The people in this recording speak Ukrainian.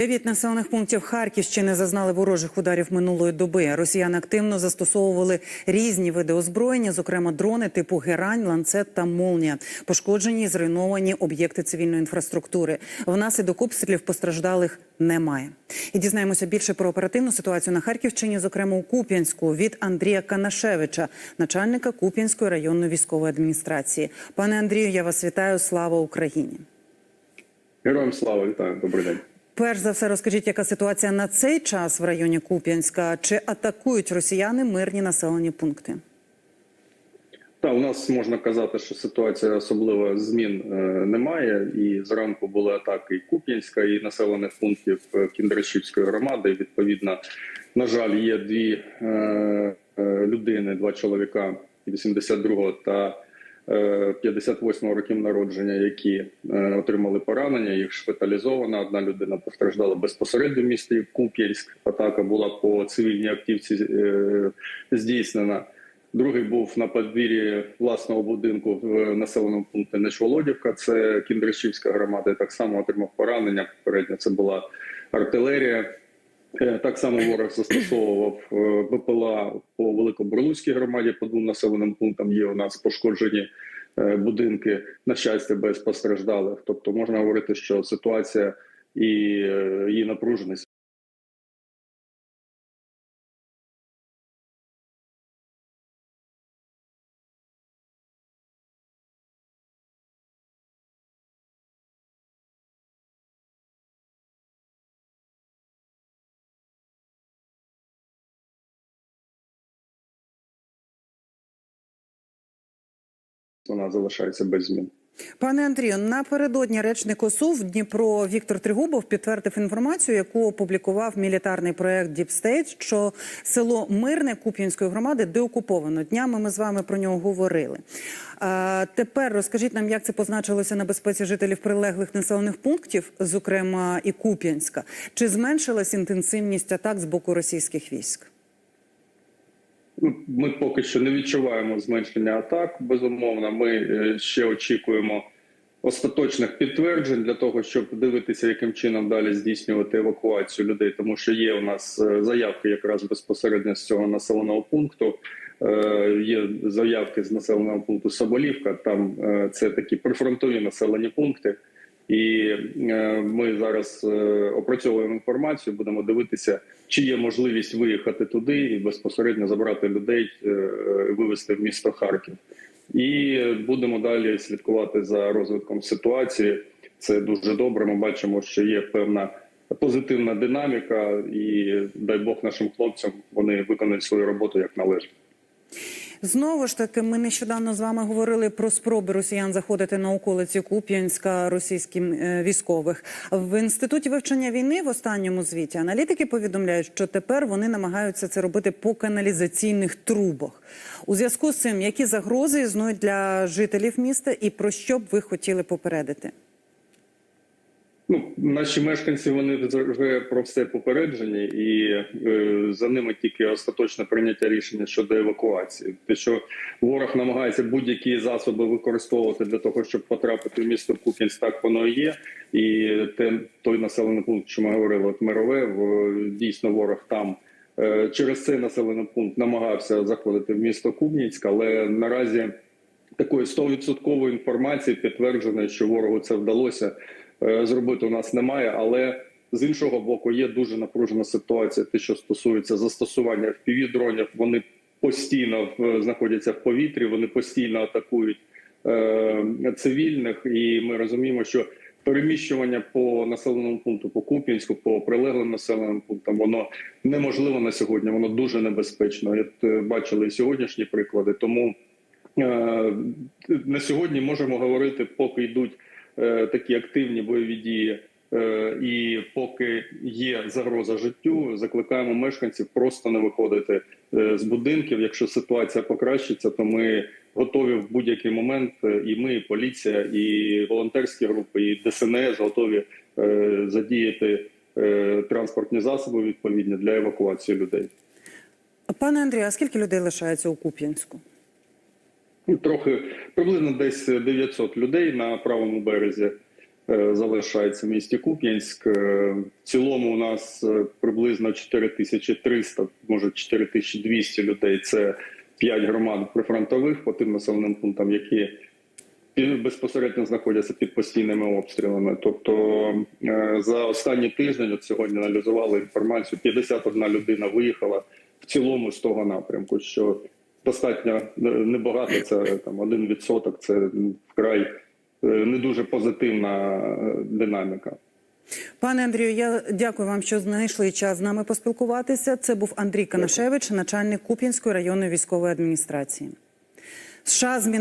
Дев'ять населених пунктів Харківщини зазнали ворожих ударів минулої доби. Росіяни активно застосовували різні види озброєння, зокрема дрони типу Герань, ланцет та молнія. Пошкоджені і зруйновані об'єкти цивільної інфраструктури. Внаслідок обстрілів постраждалих немає. І дізнаємося більше про оперативну ситуацію на Харківщині, зокрема у Куп'янську, від Андрія Канашевича, начальника Куп'янської районної військової адміністрації. Пане Андрію, я вас вітаю. Слава Україні! Героям слава вітаю, добрий день. Перш за все, розкажіть, яка ситуація на цей час в районі Куп'янська? Чи атакують росіяни мирні населені пункти? Та у нас можна казати, що ситуація особливо змін е, немає. І зранку були атаки і Куп'янська, і населених пунктів е, Кіндрашівської громади. І, Відповідно, на жаль, є дві е, е, людини, два чоловіка 82-го та е, 58-го років народження, які е, отримали поранення. Їх шпиталізовано. Одна людина постраждала безпосередньо в місті Куп'янськ. Атака була по цивільній активці е, здійснена. Другий був на подвір'ї власного будинку в населеному пункті Нечволодівка. Це Кіндрашівська громада. Так само отримав поранення. Попередньо це була артилерія. Е, Так само ворог застосовував е, БПЛА по Великоборлуцькій громаді. По двом населеним пунктам є у нас пошкоджені е, будинки. На щастя, без постраждалих. Тобто можна говорити, що ситуація і її напруженість вона залишається без змін. Пане Андрію, напередодні речник ОСУ Дніпро Віктор Тригубов підтвердив інформацію, яку опублікував мілітарний проект State, що село Мирне Куп'янської громади деокуповано. Днями ми з вами про нього говорили. А, тепер розкажіть нам, як це позначилося на безпеці жителів прилеглих населених пунктів, зокрема і Куп'янська. Чи зменшилась інтенсивність атак з боку російських військ? Ну, Ми поки що не відчуваємо зменшення атак. Безумовно, ми е, ще очікуємо остаточних підтверджень для того, щоб дивитися, яким чином далі здійснювати евакуацію людей, тому що є у нас е, заявки якраз безпосередньо з цього населеного пункту. Е, Є заявки з населеного пункту Соболівка. Там це такі прифронтові населені пункти. І е, ми зараз е, опрацьовуємо інформацію, будемо дивитися, чи є можливість виїхати туди і безпосередньо забрати людей, е, вивезти в місто Харків. І будемо далі слідкувати за розвитком ситуації. Це дуже добре. Ми бачимо, що є певна позитивна динаміка, і дай Бог нашим хлопцям вони виконують свою роботу як належить. Знову ж таки, ми нещодавно з вами говорили про спроби росіян заходити на околиці Куп'янська російським е, військових в інституті вивчення війни. В останньому звіті аналітики повідомляють, що тепер вони намагаються це робити по каналізаційних трубах. У зв'язку з цим, які загрози існують для жителів міста, і про що б ви хотіли попередити? Ну, наші мешканці вони вже про все попереджені, і е, за ними тільки остаточне прийняття рішення щодо евакуації. Те, що ворог намагається будь-які засоби використовувати для того, щоб потрапити в місто Куп'янськ, так воно і є. І те, той населений пункт, що ми говорили, от Мирове, в- дійсно ворог там е, через цей населений пункт намагався заходити в місто Куп'янськ, але наразі такої 100% інформації підтвердженої, що ворогу це вдалося зробити у нас немає. Але з іншого боку, є дуже напружена ситуація. Те, що стосується застосування fpv дронів, вони постійно в- знаходяться в повітрі, вони постійно атакують е, цивільних, і ми розуміємо, що переміщування по населеному пункту, по Куп'янську, по прилеглим населеним пунктам, воно неможливо на сьогодні. Воно дуже небезпечно. От, е, бачили і сьогоднішні приклади. Тому е, на сьогодні можемо говорити, поки йдуть е, такі активні бойові дії. е, І поки є загроза життю, закликаємо мешканців просто не виходити е, з будинків. Якщо ситуація покращиться, то ми готові в будь-який момент. е, І ми, і поліція, і волонтерські групи, і ДСНС готові е, задіяти е, транспортні засоби відповідні для евакуації людей. Пане Андрію, а скільки людей лишається у Куп'янську? Ну, трохи приблизно десь 900 людей на правому березі е, залишається в місті Куп'янськ. Е, В цілому у нас е, приблизно 4300, може 4200 людей. Це 5 громад прифронтових по тим населеним пунктам, які безпосередньо знаходяться під постійними обстрілами. Тобто е, за останній тиждень, от сьогодні аналізували інформацію, 51 людина виїхала в цілому з того напрямку, що достатньо е, небагато, це там один відсоток, це вкрай е, не дуже позитивна е, динаміка. Пане Андрію, я дякую вам, що знайшли час з нами поспілкуватися. Це був Андрій Канашевич, начальник Куп'янської районної військової адміністрації. США зміни.